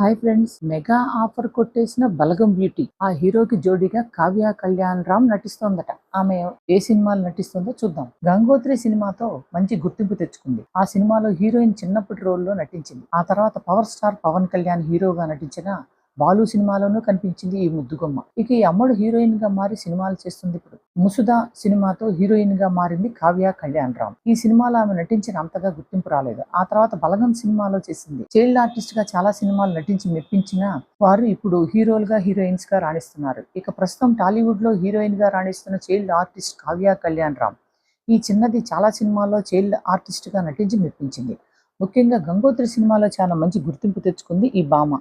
Hi friends mega offer కొట్టేసిన బలగం beauty. ఆ హీరోకి జోడీగా కావ్య కళ్యాణ్ రామ్ నటిస్తోందట. ఆమె ఏ సినిమాలు నటిస్తుందో చూద్దాం. గంగోత్రి సినిమాతో మంచి గుర్తింపు తెచ్చుకుంది. ఆ సినిమాలో హీరోయిన్ చిన్నప్పటి రోల్లో నటించింది. ఆ తర్వాత పవర్ స్టార్ పవన్ కళ్యాణ్ హీరోగా నటించిన బాలు సినిమాలోనూ కనిపించింది ఈ ముద్దుగొమ్మ. ఇక ఈ అమ్మడు హీరోయిన్గా మారి సినిమాలు చేస్తుంది ఇప్పుడు. ముసుదా సినిమాతో హీరోయిన్గా మారింది కావ్య కళ్యాణ్ రామ్. ఈ సినిమాలో ఆమె నటించిన అంతగా గుర్తింపు రాలేదు. ఆ తర్వాత బలగం సినిమాలో చేసింది. చైల్డ్ ఆర్టిస్ట్గా చాలా సినిమాలు నటించి మెప్పించిన వారు ఇప్పుడు హీరోలుగా హీరోయిన్స్గా రాణిస్తున్నారు. ఇక ప్రస్తుతం టాలీవుడ్లో హీరోయిన్గా రాణిస్తున్న చైల్డ్ ఆర్టిస్ట్ కావ్య కళ్యాణ్ రామ్ ఈ చిన్నది చాలా సినిమాల్లో చైల్డ్ ఆర్టిస్ట్గా నటించి మెప్పించింది. ముఖ్యంగా గంగోత్రి సినిమాలో చాలా మంచి గుర్తింపు తెచ్చుకుంది ఈ భామ.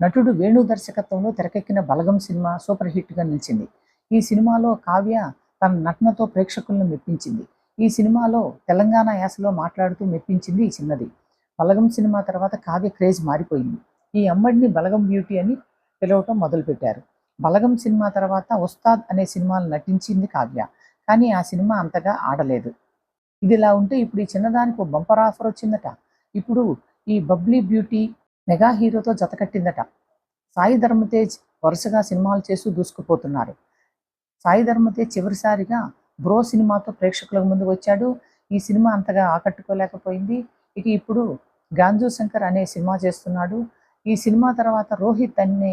నటుడు వేణు దర్శకత్వంలో తెరకెక్కిన బలగం సినిమా సూపర్ హిట్గా నిలిచింది. ఈ సినిమాలో కావ్య తన నటనతో ప్రేక్షకులను మెప్పించింది. ఈ సినిమాలో తెలంగాణ యాసలో మాట్లాడుతూ మెప్పించింది ఈ చిన్నది. బలగం సినిమా తర్వాత కావ్య క్రేజ్ మారిపోయింది. ఈ అమ్మడిని బలగం బ్యూటీ అని పిలవటం మొదలుపెట్టారు. బలగం సినిమా తర్వాత ఉస్తాద్ అనే సినిమాలు నటించింది కావ్య కానీ ఆ సినిమా అంతగా ఆడలేదు. ఇదిలా ఉంటే ఇప్పుడు ఈ చిన్నదానికి బంపర్ ఆఫర్ వచ్చిందట. ఇప్పుడు ఈ బబ్లీ బ్యూటీ మెగా హీరోతో జతకట్టిందట సాయి ధర్మతేజ్ వరుసగా సినిమాలు చేస్తూ దూసుకుపోతున్నారు. సాయి ధర్మతేజ్ చివరిసారిగా బ్రో సినిమాతో ప్రేక్షకుల ముందుకు వచ్చాడు. ఈ సినిమా అంతగా ఆకట్టుకోలేకపోయింది. ఇక ఇప్పుడు గాంజు శంకర్ అనే సినిమా చేస్తున్నాడు. ఈ సినిమా తర్వాత రోహిత్ అనే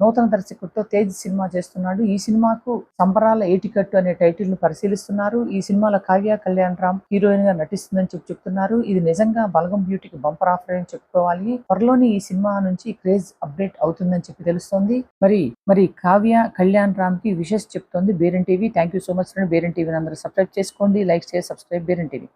నూతన దర్శకుడితో తేజ్ సినిమా చేస్తున్నాడు. ఈ సినిమాకు సంబరాల ఏటికట్టు అనే టైటిల్ను పరిశీలిస్తున్నారు. ఈ సినిమాలో కావ్య కళ్యాణ్ రామ్ హీరోయిన్గా నటిస్తుందని చెప్పి చెప్తున్నారు. ఇది నిజంగా బలగం బ్యూటీకి బంపర్ ఆఫర్ అని చెప్పుకోవాలి. త్వరలోని ఈ సినిమా నుంచి క్రేజ్ అప్డేట్ అవుతుందని చెప్పి తెలుస్తోంది. మరి మరి కావ్య కళ్యాణ్ రామ్కి విషెస్ చెప్తోంది బేరన్ TV. Thank you so much బేరన్ టీవీని అందరూ సబ్స్క్రైబ్ చేసుకోండి. లైక్ చేసి సబ్స్క్రైబ్ బేరన్ టీవీ.